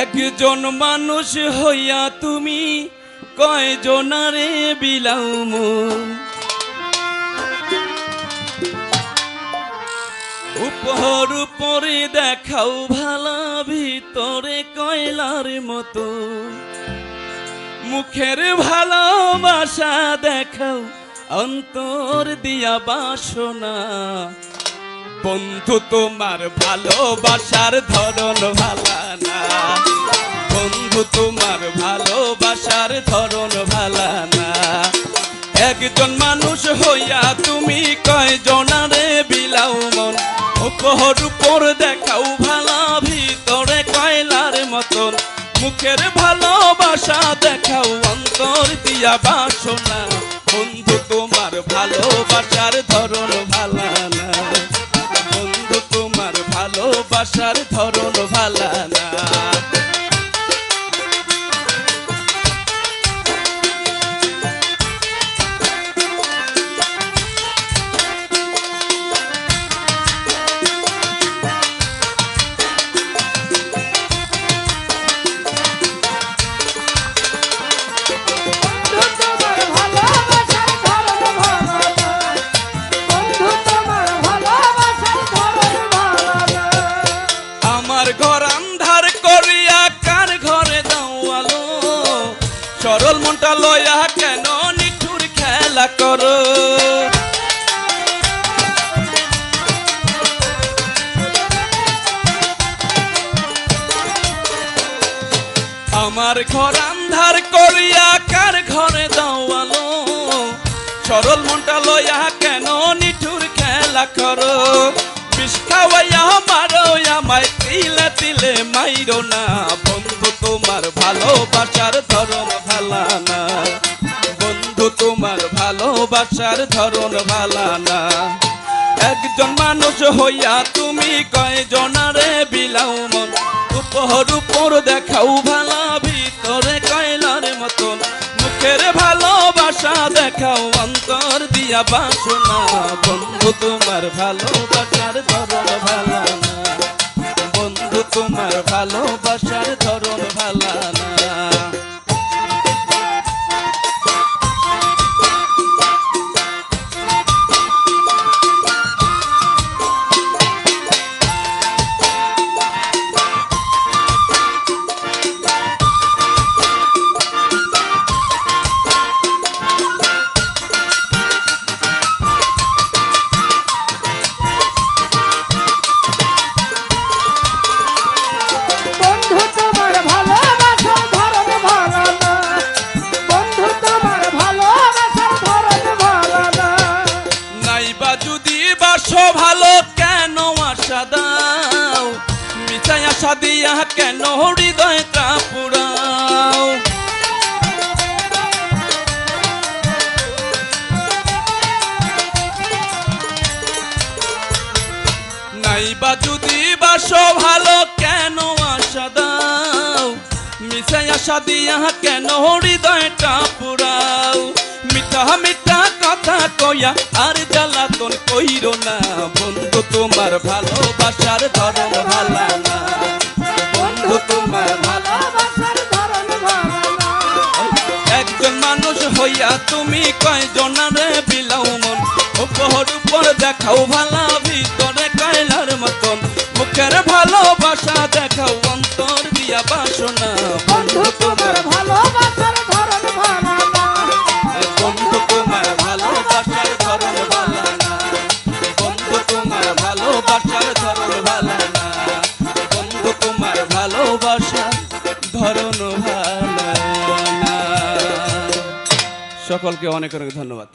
একজন মানুষ হইয়া তুমি কয়জনারে বিলাও উপর উপরে দেখাও ভালা, ভিতরে কয়লার মতো। মুখের ভালোবাসা দেখাও, অন্তর দিয়া বাসনা। বন্ধু, তোমার ভালোবাসার ধরন ভালা না। বন্ধু, তোমার ভালোবাসার ধরন ভালা না। একজন মানুষ হইয়া তুমি কয়জনারে বিলাও মন। উপর উপর দেখাও ভালা, ভিতরে কয়লার মতন। মুখের ভালোবাসা দেখাও, অন্তর দিয়া বাসনা। বন্ধু, তোমার ভালোবাসার ধরন ভালা না। ভালোবাসার ধরন ভালা না। লয়া কেন নিঠুর খেলা করো? আমার ঘর আন্ধার করিয়া কার ঘরে দাও আলো সরল মনটা লয়া কেন নিঠুর খেলা করো? বিষ খাওয়াইয়া মারো, আমায় তিলে তিলে মাইরো না। বন্ধু, তোমার ভালোবাসার ধরন ভালোবাসার ধরন ভালা না। একজন মানুষ হইয়া তুমি কয়জনারে বিলাও মন। উপর উপর দেখাও ভালা, ভিতরে কয়লার মতন। মুখের ভালোবাসা দেখাও, অন্তর দিয়া বাসনা বন্ধু, তোমার ভালোবাসার ধরন ভালা না। বন্ধু, তোমার ভালোবাসার ধরন ভালা না। যদি বাসো ভালো, কেন আশা দাও? মিঠাই আশা দিয়া কেন হৃদয়টা পুরাও নাইবা যদি বাসো ভালো, কেন আশা দাও? মিশাই আশা দিয়া কেন হৃদয়টা পুরাও মিঠা মিঠা কথা কইয়া আর জ্বালাতন কইর না। বন্ধু, তোমার ভালোবাসার ধরন ভালা বন্ধু, তোমার ভালো ভালোবাসার ধরন একজন তুমি কয়জনারে বিলাও মন? উপর উপর দেখাও ভালা, ভিতরে কয়লার মতন। মুখের ভালোবাসা দেখাও, অন্তর দিয়া বাসনা ভালোবাসার ধরন ভালো সকলকে অনেক অনেক ধন্যবাদ।